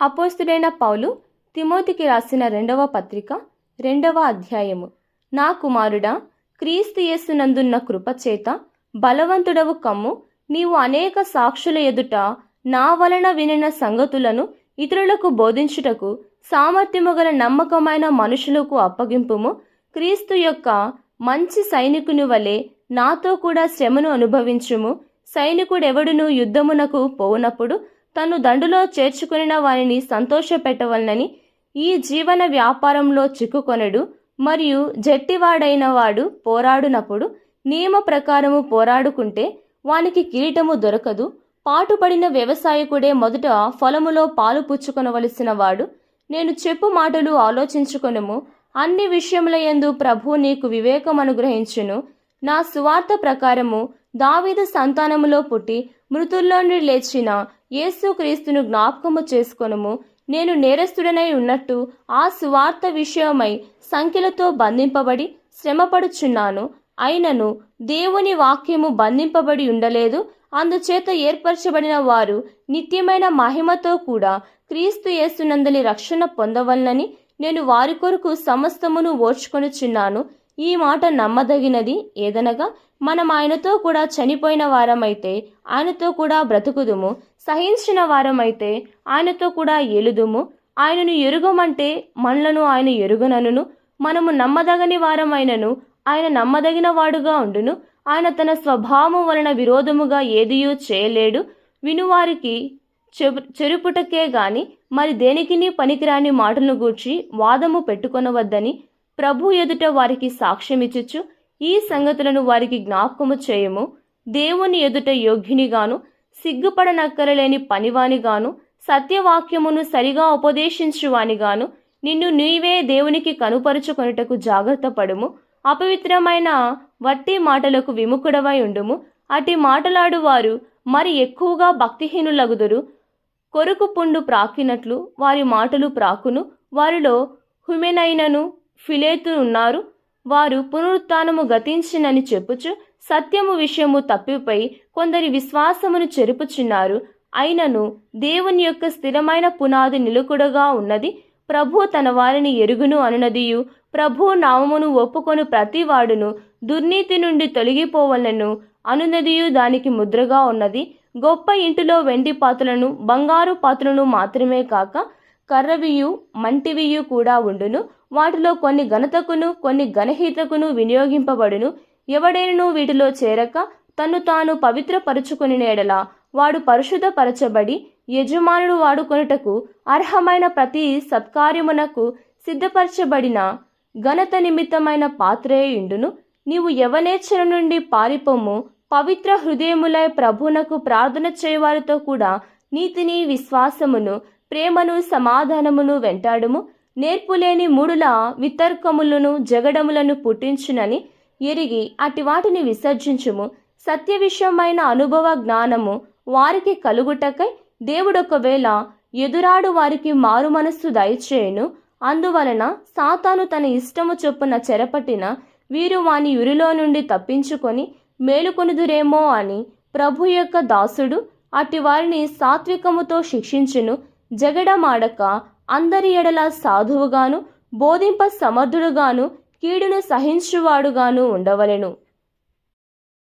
అపోస్తుడైన పౌలు తిమోతికి రాసిన రెండవ పత్రిక రెండవ అధ్యాయము. నా కుమారుడా క్రీస్తు యేసునందున్న కృపచేత బలవంతుడవు కమ్ము. నీవు అనేక సాక్షుల ఎదుట నా వలన వినిన సంగతులను ఇతరులకు బోధించుటకు సామర్థ్యము గల నమ్మకమైన మనుషులకు అప్పగింపుము. క్రీస్తు యొక్క మంచి సైనికుని వలె నాతో కూడా శ్రమను అనుభవించుము. సైనికుడెవడును యుద్ధమునకు పోవునప్పుడు తను దండులో చేర్చుకునిన వారిని సంతోషపెట్టవలనని ఈ జీవన వ్యాపారంలో చిక్కుకొనడు మరియు జట్టివాడైన వాడు పోరాడునప్పుడు నియమ ప్రకారము పోరాడుకుంటే వానికి కిరీటము దొరకదు. పాటుపడిన వ్యవసాయకుడే మొదట ఫలములో పాలు పుచ్చుకొనవలసిన వాడు. నేను చెప్పు మాటలు ఆలోచించుకొనుము. అన్ని విషయముల యందు ప్రభు నీకు వివేకం అనుగ్రహించును నా సువార్త ప్రకారము దావీదు సంతానములో పుట్టి మృతుల్లోని లేచిన యేసుక్రీస్తును జ్ఞాపకము చేసుకొనుము. నేను నేరస్తుడనై ఉన్నట్టు ఆ సువార్త విషయమై సంఖ్యలతో బంధింపబడి శ్రమపడుచున్నాను. అయినను దేవుని వాక్యము బంధింపబడి ఉండలేదు. అందుచేత ఏర్పరచబడిన వారు నిత్యమైన మహిమతో కూడా క్రీస్తు యేసునందలి రక్షణ పొందవలనని నేను వారి కొరకు సమస్తమును ఓర్చుకొనుచున్నాను. ఈ మాట నమ్మదగినది ఏదనగా మనం ఆయనతో కూడా చనిపోయిన వారమైతే ఆయనతో కూడా బ్రతుకుదుము సహించిన వారమైతే ఆయనతో కూడా ఏలుదుము ఆయనను ఎరుగమంటే మనలను ఆయన ఎరుగనను మనము నమ్మదగని వారమైనను ఆయన నమ్మదగిన వాడుగా ఉండును ఆయన తన స్వభావం వలన విరోధముగా ఏదియూ చేయలేడు వినువారికి చెరుపుటకే గాని మరి దేనికిని పనికిరాని మాటలను గూర్చి వాదము పెట్టుకొనవద్దని ప్రభు ఎదుట వారికి సాక్ష్యమిచ్చుచు ఈ సంగతులను వారికి జ్ఞాపకము చేయము. దేవుని ఎదుట యోగ్యునిగాను సిగ్గుపడనక్కరలేని పనివానిగాను సత్యవాక్యమును సరిగా ఉపదేశించువానిగాను నిన్ను నీవే దేవునికి కనుపరుచుకొనుటకు జాగ్రత్త పడుము. అపవిత్రమైన వట్టి మాటలకు విముఖుడవై ఉండుము. అటి మాటలాడువారు మరి ఎక్కువగా భక్తిహీనులగుదురు. కొరుకు పుండు ప్రాకినట్లు వారి మాటలు ప్రాకును. వారిలో హుమెనైనను ఫిలేతు ఉన్నారు. వారు పునరుత్నము గతించినని చెప్పుచు సత్యము విషయము తప్పిపై కొందరి విశ్వాసమును చెరుపుచున్నారు. అయినను దేవుని యొక్క స్థిరమైన పునాది నిలుకుడగా ఉన్నది. ప్రభు తన వారిని ఎరుగును అనునదియు ప్రభు నామమును ఒప్పుకొను ప్రతివాడును దుర్నీతి నుండి తొలగిపోవలను అనునదియు దానికి ముద్రగా ఉన్నది. గొప్ప ఇంటిలో వెండి పాత్రలను బంగారు పాత్రలను మాత్రమే కాక కర్రవియు మంటివియు కూడా ఉండును. వాటిలో కొన్ని ఘనతకును కొన్ని ఘనహీతకును వినియోగింపబడును. ఎవడైనను వీటిలో చేరక తన్ను తాను పవిత్రపరుచుకుని నేడల. వాడు పరిశుద్ధపరచబడి యజమానుడు వాడుకొనుటకు అర్హమైన ప్రతి సత్కార్యమునకు సిద్ధపరచబడిన ఘనత నిమిత్తమైన పాత్రే ఇండును నీవు యవనేచ్ఛల నుండి పారిపోము పవిత్ర హృదయములై ప్రభునకు ప్రార్థన చేయవారితో కూడా నీతిని విశ్వాసమును ప్రేమను సమాధానమును వెంటాడుము. నేర్పులేని మూడుల వితర్కములను జగడములను పుట్టించునని ఎరిగి అట్టి వాటిని విసర్జించుము. సత్య విషయమైన అనుభవ జ్ఞానము వారికి కలుగుటకై దేవుడొకవేళ ఎదురాడు వారికి మారు మనస్సు దయచేయును. అందువలన సాతాను తన ఇష్టము చొప్పున చెరపట్టిన వీరు వాని ఉరిలో నుండి తప్పించుకొని మేలుకొనుదురేమో అని ప్రభు యొక్క దాసుడు అట్టి వారిని సాత్వికముతో శిక్షించును. జగడమాడక అందరి ఎడల సాధువుగాను బోధింప సమర్థుడుగాను కీడును సహించువాడుగాను ఉండవలెను.